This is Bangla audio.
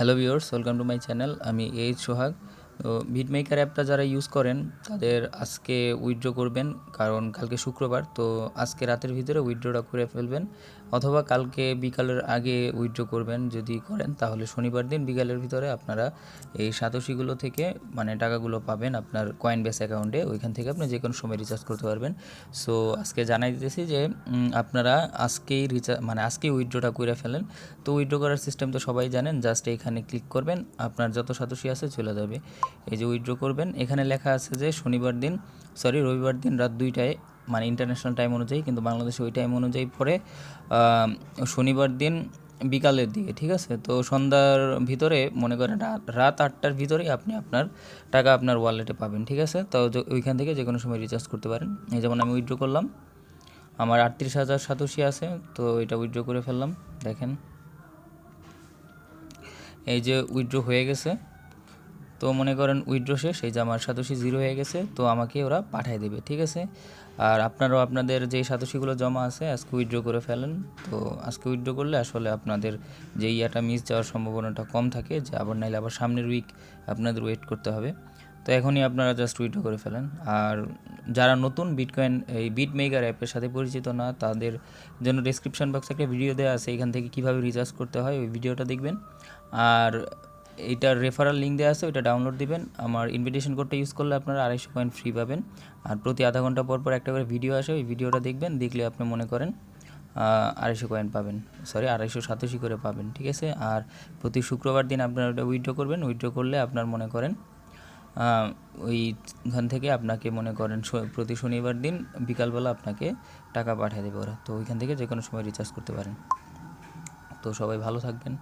Hello viewers welcome to my channel. আমি এইচ সোহাগ। তো ভিটমেকার অ্যাপটা যারা ইউজ করেন, তাদের আজকে উইথড্র করবেন, কারণ কালকে শুক্রবার, তো আজকে রাতের ভিতরে উইথড্রটা করে ফেলবেন, অথবা কালকে বিকালের আগে উইথড্র করবেন যদি করেন, তাহলে শনিবার দিন বিকালের ভিতরে আপনারা এই সাতশিগুলো থেকে মানে টাকাগুলো পাবেন আপনার কয়েন বেস অ্যাকাউন্টে ওইখান থেকে আপনি যে কোনো সময় রিচার্জ করতে পারবেন। সো আজকে জানাই দিতেছি যে আপনারা আজকেই রিচার্জ মানে আজকেই উইথড্রটা করে ফেলেন। তো উইথড্র করার সিস্টেম তো সবাই জানেন জাস্ট এখানে ক্লিক করবেন, আপনার যত সাতশি আছে চলে যাবে। এই যে উইথড্র করবেন, এখানে লেখা আছে যে শনিবার দিন সরি রবিবার দিন রাত দুইটায় মানে ইন্টারন্যাশনাল টাইম অনুযায়ী, কিন্তু বাংলাদেশে ওই টাইম অনুযায়ী পরে শনিবার দিন বিকালের দিকে, ঠিক আছে? তো সন্ধ্যার ভিতরে, মনে করেন রাত রাত আটটার ভিতরেই আপনি আপনার টাকা আপনার ওয়ালেটে পাবেন, ঠিক আছে? তো ওইখান থেকে যে কোনো সময় রিচার্জ করতে পারেন। এই যেমন আমি উইথড্র করলাম, আমার আটত্রিশ হাজার সাতাশি আছে, তো এটা উইথড্র করে ফেললাম, দেখেন। এই যে উইথড্র হয়ে গেছে তো মনে করেন উইড্রো শেষ, এই যে আমার সাতোশি জিরো হয়ে গেছে, তো আমাকে ওরা পাঠিয়ে দেবে, ঠিক আছে? আর আপনারাও আপনাদের যে সাতোশিগুলো জমা আছে, আজকে উইড্রো করে ফেলেন। তো আজকে উইড্রো করলে আসলে আপনাদের যে ইয়াটা মিস যাওয়ার সম্ভাবনাটা কম থাকে, যে আবার নাইলে আবার সামনের উইক আপনাদের ওয়েট করতে হবে। তো এখনই আপনারা জাস্ট উইড্রো করে ফেলেন। আর যারা নতুন বিটকয়েন এই বিট মেকার অ্যাপের সাথে পরিচিত না, তাদের জন্য ডিসক্রিপশন বক্সে একটা ভিডিও দেওয়া আছে, এখান থেকে কীভাবে রিচার্জ করতে হয়, ওই ভিডিওটা দেখবেন। আর এইটার রেফারাল লিঙ্ক দেওয়া আছে, ওইটা ডাউনলোড দিবেন। আমার ইনভিটেশন কোডটা ইউজ করলে আপনারা আড়াইশো পয়েন্ট ফ্রি পাবেন। আর প্রতি আধা ঘণ্টা পর পর একটা করে ভিডিও আসে, ওই ভিডিওটা দেখবেন, দেখলে আপনি মনে করেন আড়াইশো কয়েন পাবেন। সরি আড়াইশো সাতাশি করে পাবেন, ঠিক আছে? আর প্রতি শুক্রবার দিন আপনারা ওটা উইথড্র করবেন। উইথড্র করলে আপনার মনে করেন ওইখান থেকে আপনাকে মনে করেন প্রতি শনিবার দিন বিকালবেলা আপনাকে টাকা পাঠিয়ে দেবে ওরা। তো ওইখান থেকে যে কোনো সময় রিচার্জ করতে পারেন। তো সবাই ভালো থাকবেন।